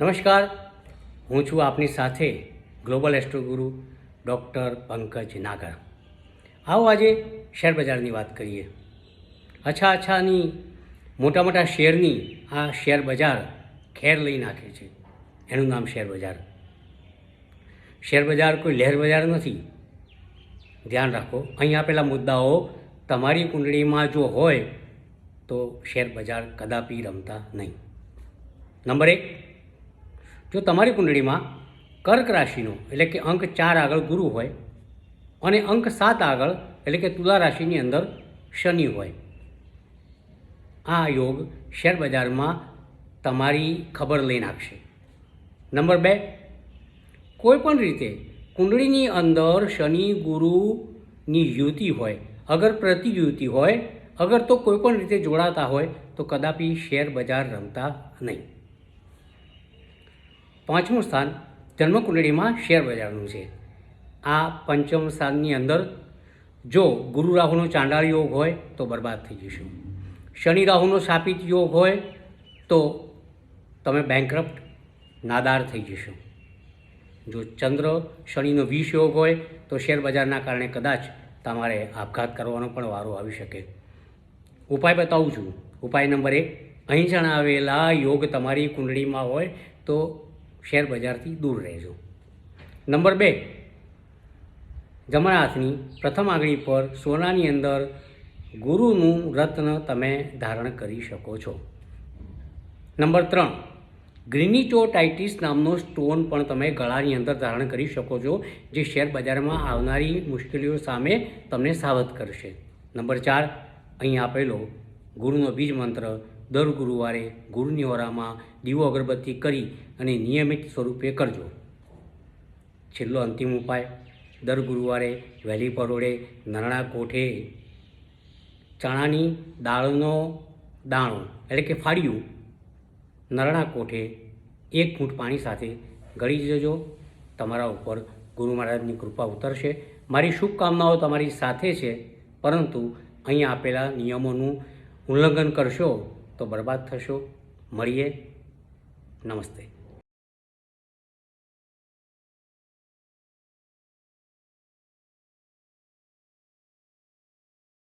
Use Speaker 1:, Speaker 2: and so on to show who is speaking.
Speaker 1: નમસ્કાર. હું છું આપની સાથે global astroguru doctor Pankaj Nagar. આવો આજે શેર બજારની વાત કરીએ. અચ્છા અચ્છાની મોટા મોટા શેરની આ શેર બજાર ખેર લઈ નાખે છે. એનું નામ શેર બજાર. શેર બજાર કોઈ લહેર બજાર નથી. ધ્યાન રાખો, અહીં આપેલા મુદ્દાઓ તમારી કુંડળીમાં જો હોય તો શેર બજાર કદાપી રમતા નહીં. નંબર એક જો તમારી કુંડળીમાં કર્ક રાશિનો, એટલે કે અંક ચાર આગળ ગુરુ હોય અને અંક સાત આગળ, એટલે કે તુલા રાશિની અંદર શનિ હોય, આ યોગ શેર બજારમાં તમારી ખબર લઈ નાખશે. નંબર બે કોઈ પણ રીતે કુંડળીની અંદર શનિ ગુરુની યુતિ હોય, અગર પ્રતિયુતિ હોય, અગર તો કોઈપણ રીતે જોડાતા હોય, તો કદાપી શેર બજાર રમતા નહીં. પાંચમું સ્થાન જન્મકુંડળીમાં શેર બજારનું છે. આ પંચમ સ્થાનની અંદર જો ગુરુ રાહુનો ચાંડાળ યોગ હોય તો બરબાદ થઈ જશું. શનિ રાહુનો શાપિત યોગ હોય તો તમે બેંકરપ્ટ નાદાર થઈ જશો. જો ચંદ્ર શનિનો વિષ યોગ હોય તો શેર બજારના કારણે કદાચ તમારે આપઘાત કરવાનો પણ વારો આવી શકે. ઉપાય બતાવું છું. ઉપાય નંબર એક, અહીં જણાવેલા યોગ તમારી કુંડળીમાં હોય તો શેર બજારથી દૂર રહેજો. નંબર બે. જમણા હાથની પ્રથમ આંગળી પર સોનાની અંદર ગુરુનું રત્ન તમે ધારણ કરી શકો છો. નંબર ત્રણ. ગ્રીનિચોટાઇટિસ નામનો સ્ટોન પણ તમે ગળાની અંદર ધારણ કરી શકો છો, જે શેર બજારમાં આવનારી મુશ્કેલીઓ સામે તમને સાવધ કરશે. નંબર ચાર. અહીં આપેલો ગુરુનો બીજ મંત્ર દર ગુરુવારે ગુરુની વરામાં દીવો અગરબત્તી કરી અને નિયમિત સ્વરૂપે કરજો. છેલ્લો અંતિમ ઉપાય, દર ગુરુવારે વહેલી પરોળે નરણા કોઠે ચણાની દાળનો દાણો, એટલે કે ફાળિયું, નરણા કોઠે એક ફૂટ પાણી સાથે ગળી જજો. તમારા ઉપર ગુરુ મહારાજની કૃપા ઉતરશે. મારી શુભકામનાઓ તમારી સાથે છે, પરંતુ અહીં આપેલા નિયમોનું ઉલ્લંઘન કરશો તો બરબાદ થશો. મળીએ. નમસ્તે.